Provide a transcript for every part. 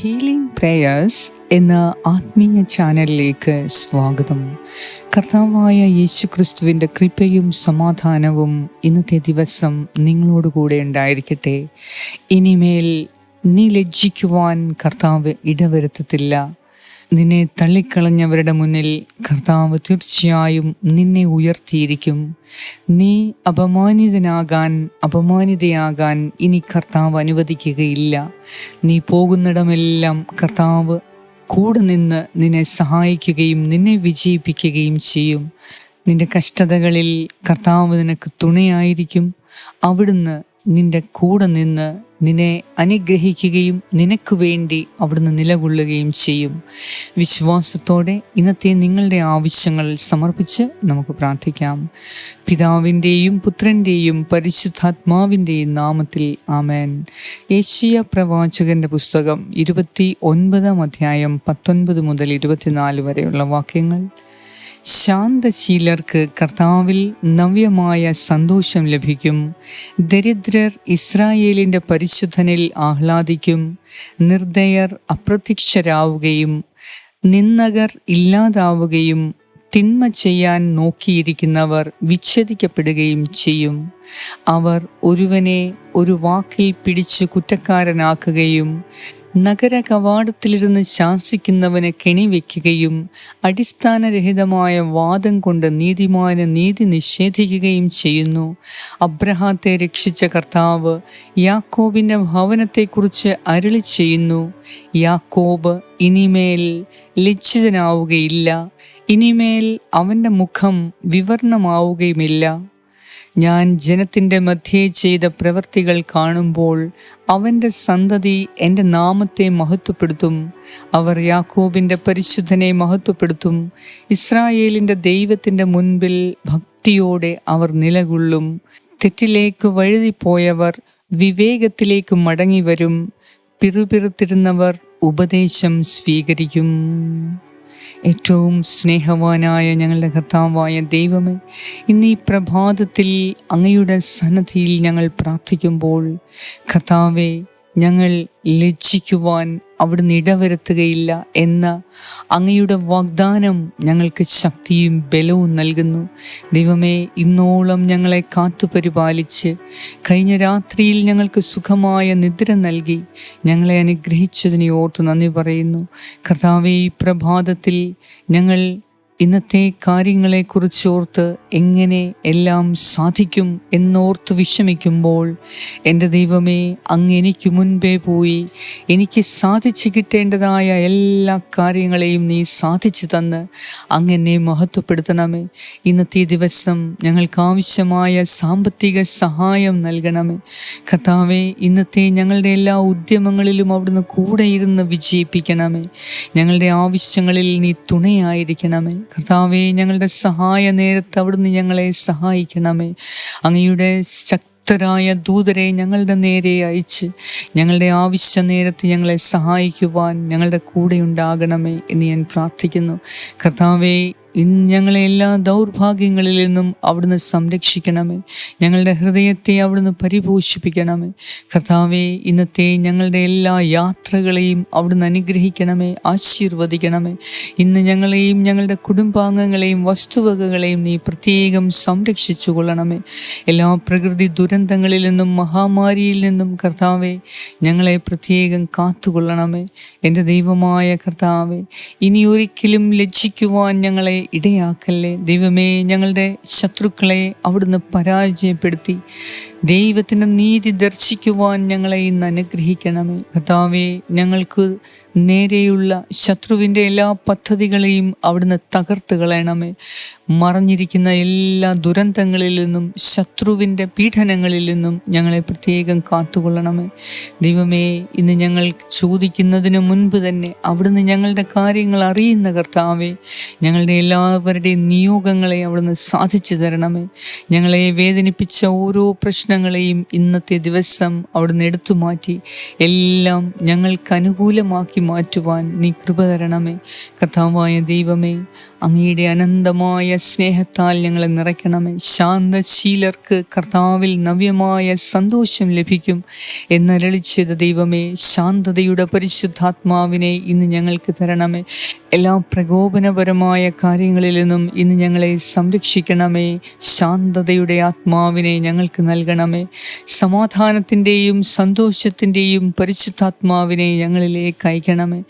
Healing prayers എന്ന ആത്മീയ ചാനലിലേക്ക് സ്വാഗതം. കർത്താവായ യേശു ക്രിസ്തുവിന്റെ കൃപയും സമാധാനവും ഇന്നത്തെ ദിവസം നിങ്ങളോടുകൂടെ ഉണ്ടായിരിക്കട്ടെ. ഇനിമേൽ നീ ലജ്ജിക്കുവാൻ കർത്താവ് ഇടവരുത്തത്തില്ല. നിന്നെ തള്ളിക്കളഞ്ഞവരുടെ മുന്നിൽ കർത്താവ് തീർച്ചയായും നിന്നെ ഉയർത്തിയിരിക്കും. നീ അപമാനിതനാകാൻ അപമാനിതയാകാൻ ഇനി കർത്താവ് അനുവദിക്കുകയില്ല. നീ പോകുന്നിടമെല്ലാം കർത്താവ് കൂടെ നിന്ന് നിന്നെ സഹായിക്കുകയും നിന്നെ വിജയിപ്പിക്കുകയും ചെയ്യും. നിന്റെ കഷ്ടതകളിൽ കർത്താവ് നിനക്ക് തുണയായിരിക്കും. അവിടുന്ന് നിന്റെ കൂടെ നിന്ന് നിന്നെ അനുഗ്രഹിക്കുകയും നിനക്ക് വേണ്ടി അവിടുന്ന് നിലകൊള്ളുകയും ചെയ്യും. വിശ്വാസത്തോടെ ഇന്നത്തെ നിങ്ങളുടെ ആവശ്യങ്ങൾ സമർപ്പിച്ച് നമുക്ക് പ്രാർത്ഥിക്കാം. പിതാവിന്റെയും പുത്രന്റെയും പരിശുദ്ധാത്മാവിന്റെയും നാമത്തിൽ ആമേൻ. ഏഷ്യ പ്രവാചകന്റെ പുസ്തകം ഇരുപത്തി ഒൻപതാം അധ്യായം പത്തൊൻപത് മുതൽ ഇരുപത്തിനാല് വരെയുള്ള വാക്യങ്ങൾ ശാന്തശീലർക്ക് കർത്താവിൽ നവ്യമായ സന്തോഷം ലഭിക്കും. ദരിദ്രർ ഇസ്രായേലിന്റെ പരിശുദ്ധനിൽ ആഹ്ലാദിക്കും. നിർദ്ദയർ അപ്രത്യക്ഷരാവുകയും നിന്നകർ ഇല്ലാതാവുകയും തിന്മ ചെയ്യാൻ നോക്കിയിരിക്കുന്നവർ വിച്ഛേദിക്കപ്പെടുകയും ചെയ്യും. അവർ ഒരുവനെ ഒരു വാക്കിൽ പിടിച്ച് കുറ്റക്കാരനാക്കുകയും നഗര കവാടത്തിലിരുന്ന് ശാസിക്കുന്നവനെ കെണിവെക്കുകയും അടിസ്ഥാനരഹിതമായ വാദം കൊണ്ട് നീതിമാന് നീതി നിഷേധിക്കുകയും ചെയ്യുന്നു. അബ്രഹാത്തെ രക്ഷിച്ച കർത്താവ് യാക്കോബിന്റെ ഭവനത്തെക്കുറിച്ച് അരുളി ചെയ്യുന്നു. യാക്കോബ് ഇനിമേൽ ലജ്ജിതനാവുകയില്ല. ഇനിമേൽ അവന്റെ മുഖം വിവർണമാവുകയുമില്ല. ഞാൻ ജനത്തിന്റെ മധ്യേ ചെയ്ത പ്രവൃത്തികൾ കാണുമ്പോൾ അവന്റെ സന്തതി എന്റെ നാമത്തെ മഹത്വപ്പെടുത്തും. അവർ യാക്കോബിന്റെ പരിശുദ്ധനെ മഹത്വപ്പെടുത്തും. ഇസ്രായേലിന്റെ ദൈവത്തിന്റെ മുൻപിൽ ഭക്തിയോടെ അവർ നിലകൊള്ളും. തെറ്റിലേക്ക് വഴുതിപ്പോയവർ വിവേകത്തിലേക്ക് മടങ്ങിവരും. പിറുപിറുത്തിരുന്നവർ ഉപദേശം സ്വീകരിക്കും. ഏറ്റവും സ്നേഹവാനായ ഞങ്ങളുടെ കർത്താവായ ദൈവമേ ഇന്ന് ഈ പ്രഭാതത്തിൽ അങ്ങയുടെ സന്നദ്ധിയിൽ ഞങ്ങൾ പ്രാർത്ഥിക്കുമ്പോൾ കർത്താവെ ഞങ്ങൾ ലജ്ജിക്കുവാൻ അവിടുന്ന് ഇടവരുത്തുകയില്ല എന്ന അങ്ങയുടെ വാഗ്ദാനം ഞങ്ങൾക്ക് ശക്തിയും ബലവും നൽകുന്നു. ദൈവമേ ഇന്നോളം ഞങ്ങളെ കാത്തുപരിപാലിച്ച് കഴിഞ്ഞ രാത്രിയിൽ ഞങ്ങൾക്ക് സുഖമായ നിദ്ര നൽകി ഞങ്ങളെ അനുഗ്രഹിച്ചതിനെ ഓർത്ത് നന്ദി പറയുന്നു. കർത്താവെ ഈ പ്രഭാതത്തിൽ ഞങ്ങൾ ഇന്നത്തെ കാര്യങ്ങളെക്കുറിച്ച് ഓർത്ത് എങ്ങനെ എല്ലാം സാധിക്കും എന്നോർത്ത് വിഷമിക്കുമ്പോൾ എന്റെ ദൈവമേ അങ്ങ് എനിക്ക് മുൻപേ പോയി എനിക്ക് സാധിച്ചു കിട്ടേണ്ടതായ എല്ലാ കാര്യങ്ങളെയും നീ സാധിച്ചു തന്ന് അങ്ങ് എന്നെ മഹത്വപ്പെടുത്തണമേ. ഇന്നത്തെ ദിവസം ഞങ്ങൾക്ക് ആവശ്യമായ സാമ്പത്തിക സഹായം നൽകണമേ. കർത്താവെ ഇന്നത്തെ ഞങ്ങളുടെ എല്ലാ ഉദ്യമങ്ങളിലും അവിടുന്ന് കൂടെ ഇരുന്ന് വിജയിപ്പിക്കണമേ. ഞങ്ങളുടെ ആവശ്യങ്ങളിൽ നീ തുണയായിരിക്കണമേ. കർത്താവെ ഞങ്ങളുടെ സഹായ നേരത്ത് അവിടുന്ന് ഞങ്ങളെ സഹായിക്കണമേ. അങ്ങയുടെ ശക്തരായ ദൂതരെ ഞങ്ങളുടെ നേരെ അയച്ച് ഞങ്ങളുടെ ആവശ്യ നേരത്ത് ഞങ്ങളെ സഹായിക്കുവാൻ ഞങ്ങളുടെ കൂടെ ഉണ്ടാകണമേ എന്ന് ഞാൻ പ്രാർത്ഥിക്കുന്നു. കർത്താവെ ഇന്ന് ഞങ്ങളെ എല്ലാ ദൗർഭാഗ്യങ്ങളിൽ നിന്നും അവിടുന്ന് സംരക്ഷിക്കണമേ. ഞങ്ങളുടെ ഹൃദയത്തെ അവിടുന്ന് പരിപോഷിപ്പിക്കണമേ. കർത്താവെ ഇന്നത്തെ ഞങ്ങളുടെ എല്ലാ യാത്രകളെയും അവിടുന്ന് അനുഗ്രഹിക്കണമേ ആശീർവദിക്കണമേ. ഇന്ന് ഞങ്ങളെയും ഞങ്ങളുടെ കുടുംബാംഗങ്ങളെയും വസ്തുവകകളെയും നീ പ്രത്യേകം സംരക്ഷിച്ചു കൊള്ളണമേ എല്ലാ പ്രകൃതി ദുരന്തങ്ങളിൽ നിന്നും മഹാമാരിയിൽ നിന്നും കർത്താവെ ഞങ്ങളെ പ്രത്യേകം കാത്തുകൊള്ളണമേ. എന്റെ ദൈവമായ കർത്താവെ ഇനി ഒരിക്കലും ലജ്ജിക്കുവാൻ ഞങ്ങളെ ഇടയാക്കല്ലേ? ദൈവമേ ഞങ്ങളുടെ ശത്രുക്കളെ അവിടുന്ന് പരാജയപ്പെടുത്തി. ദൈവത്തിന്റെ നീതി ദർശിക്കുവാൻ ഞങ്ങളെ ഇന്ന് അനുഗ്രഹിക്കണമേ. കർത്താവെ ഞങ്ങൾക്ക് നേരെയുള്ള ശത്രുവിന്റെ എല്ലാ പദ്ധതികളെയും അവിടുന്ന് തകർത്ത് കളയണമേ. മറഞ്ഞിരിക്കുന്ന എല്ലാ ദുരന്തങ്ങളിൽ നിന്നും ശത്രുവിന്റെ പീഡനങ്ങളിൽ നിന്നും ഞങ്ങളെ പ്രത്യേകം കാത്തുകൊള്ളണമേ. ദൈവമേ ഇന്ന് ഞങ്ങൾ ചോദിക്കുന്നതിന് മുൻപ് തന്നെ അവിടുന്ന് ഞങ്ങളുടെ കാര്യങ്ങൾ അറിയുന്ന കർത്താവേ ഞങ്ങളുടെ എല്ലാ എല്ലാവരുടെയും നിയോഗങ്ങളെ അവിടുന്ന് സാധിച്ചു തരണമേ. ഞങ്ങളെ വേദനിപ്പിച്ച ഓരോ പ്രശ്നങ്ങളെയും ഇന്നത്തെ ദിവസം അവിടുന്ന് എടുത്തു മാറ്റി എല്ലാം ഞങ്ങൾക്ക് അനുകൂലമാക്കി മാറ്റുവാൻ നീ കൃപ തരണമേ. കഥാവായ ദൈവമേ അങ്ങയുടെ അനന്തമായ സ്നേഹത്താൽ ഞങ്ങളെ നിറയ്ക്കണമേ. ശാന്തശീലർക്ക് കർത്താവിൽ നവ്യമായ സന്തോഷം ലഭിക്കും എന്നരളിച്ചത് ദൈവമേ. ശാന്തതയുടെ പരിശുദ്ധാത്മാവിനെ ഇന്ന് ഞങ്ങൾക്ക് തരണമേ. എല്ലാ പ്രകോപനപരമായ കാര്യങ്ങളിൽ നിന്നും ഇന്ന് ഞങ്ങളെ സംരക്ഷിക്കണമേ. ശാന്തതയുടെ ആത്മാവിനെ ഞങ്ങൾക്ക് നൽകണമേ. സമാധാനത്തിന്റെയും സന്തോഷത്തിന്റെയും പരിശുദ്ധാത്മാവിനെ ഞങ്ങളിലേക്ക് അയക്കണമേ.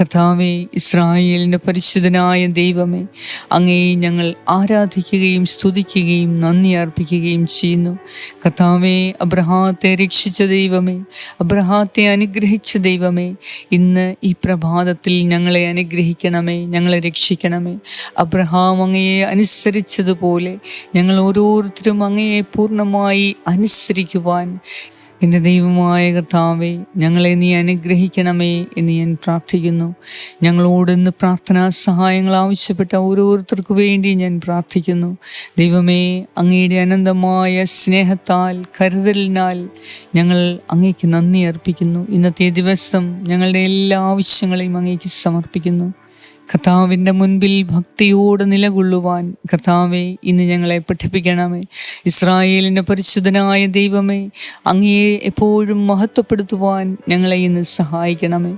കർത്താവെ ഇസ്രായേലിന്റെ പരിശുദ്ധനായ ദൈവമേ അങ്ങേ ഞങ്ങൾ ആരാധിക്കുകയും സ്തുതിക്കുകയും നന്ദി അർപ്പിക്കുകയും ചെയ്യുന്നു. കർത്താവെ അബ്രഹാത്തെ രക്ഷിച്ച ദൈവമേ അബ്രഹാത്തെ അനുഗ്രഹിച്ച ദൈവമേ ഇന്ന് ഈ പ്രഭാതത്തിൽ ഞങ്ങളെ അനുഗ്രഹിക്കണമേ ഞങ്ങളെ രക്ഷിക്കണമേ. അബ്രഹാം അങ്ങയെ അനുസരിച്ചതുപോലെ ഞങ്ങൾ ഓരോരുത്തരും അങ്ങയെ പൂർണമായി അനുസരിക്കുവാൻ. എന്റെ ദൈവമായ കർത്താവെ ഞങ്ങളെ നീ അനുഗ്രഹിക്കണമേ എന്ന് ഞാൻ പ്രാർത്ഥിക്കുന്നു. ഞങ്ങളോട് ഇന്ന് പ്രാർത്ഥനാ സഹായങ്ങൾ ആവശ്യപ്പെട്ട ഓരോരുത്തർക്കു വേണ്ടി ഞാൻ പ്രാർത്ഥിക്കുന്നു. ദൈവമേ അങ്ങയുടെ അനന്തമായ സ്നേഹത്താൽ കരുതലിനാൽ ഞങ്ങൾ അങ്ങേക്ക് നന്ദി അർപ്പിക്കുന്നു. ഇന്നത്തെ ദിവസം ഞങ്ങളുടെ എല്ലാ ആവശ്യങ്ങളെയും അങ്ങേക്ക് സമർപ്പിക്കുന്നു. കർത്താവിന്റെ മുൻപിൽ ഭക്തിയോടെ നിലകൊള്ളുവാൻ കർത്താവെ ഇന്ന് ഞങ്ങളെ പഠിപ്പിക്കണമേ. ഇസ്രായേലിന്റെ പരിശുദ്ധനായ ദൈവമേ അങ്ങയെ എപ്പോഴും മഹത്വപ്പെടുത്തുവാൻ ഞങ്ങളെ ഇന്ന് സഹായിക്കണമേ.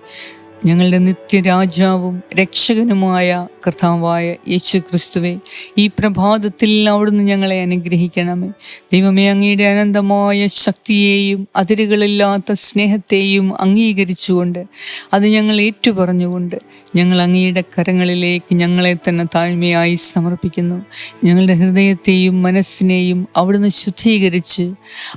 ഞങ്ങളുടെ നിത്യരാജാവും രക്ഷകനുമായ കർത്താവായ യേശു ക്രിസ്തുവെ ഈ പ്രഭാതത്തിൽ അവിടുന്ന് ഞങ്ങളെ അനുഗ്രഹിക്കണമേ. ദൈവമേ അങ്ങയുടെ അനന്തമായ ശക്തിയെയും അതിരുകളില്ലാത്ത സ്നേഹത്തെയും അംഗീകരിച്ചുകൊണ്ട് അത് ഞങ്ങൾ ഏറ്റുപറഞ്ഞുകൊണ്ട് ഞങ്ങൾ അങ്ങയുടെ കരങ്ങളിലേക്ക് ഞങ്ങളെ തന്നെ താഴ്മയായി സമർപ്പിക്കുന്നു. ഞങ്ങളുടെ ഹൃദയത്തെയും മനസ്സിനെയും അവിടുന്ന് ശുദ്ധീകരിച്ച്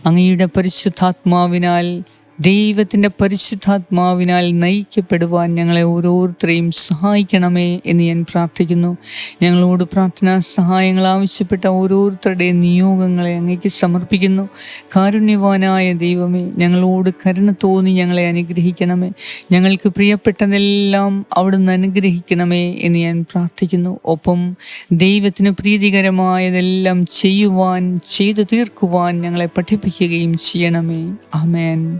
അങ്ങയുടെ പരിശുദ്ധാത്മാവിനാൽ ദൈവത്തിന്റെ പരിശുദ്ധാത്മാവിനാൽ നയിക്കപ്പെടുവാൻ ഞങ്ങളെ ഓരോരുത്തരെയും സഹായിക്കണമേ എന്ന് ഞാൻ പ്രാർത്ഥിക്കുന്നു. ഞങ്ങളോട് പ്രാർത്ഥനാ സഹായങ്ങൾ ആവശ്യപ്പെട്ട ഓരോരുത്തരുടെയും നിയോഗങ്ങളെ അങ്ങേക്ക് സമർപ്പിക്കുന്നു. കാരുണ്യവാനായ ദൈവമേ ഞങ്ങളോട് കരുണ തോന്നി ഞങ്ങളെ അനുഗ്രഹിക്കണമേ. ഞങ്ങൾക്ക് പ്രിയപ്പെട്ടതെല്ലാം അവിടുന്ന് അനുഗ്രഹിക്കണമേ എന്ന് ഞാൻ പ്രാർത്ഥിക്കുന്നു. ഒപ്പം ദൈവത്തിന് പ്രീതികരമായതെല്ലാം ചെയ്യുവാൻ ചെയ്തു തീർക്കുവാൻ ഞങ്ങളെ പഠിപ്പിക്കുകയും ചെയ്യണമേ. ആമേൻ.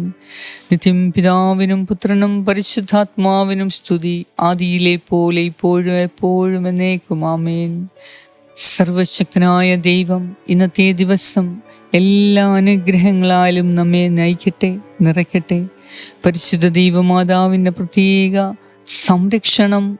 നിത്യം പിതാവിനും പുത്രനും പരിശുദ്ധാത്മാവിനും സ്തുതി ആദിയിലെ പോലെ ഇപ്പോഴും എപ്പോഴും എന്നേക്കും ആമേൻ. സർവശക്തനായ ദൈവം ഇന്നത്തെ ദിവസം എല്ലാ അനുഗ്രഹങ്ങളാലും നമ്മെ നയിക്കട്ടെ നിറയ്ക്കട്ടെ. പരിശുദ്ധ ദൈവമാതാവിന്റെ പ്രത്യേക സംരക്ഷണം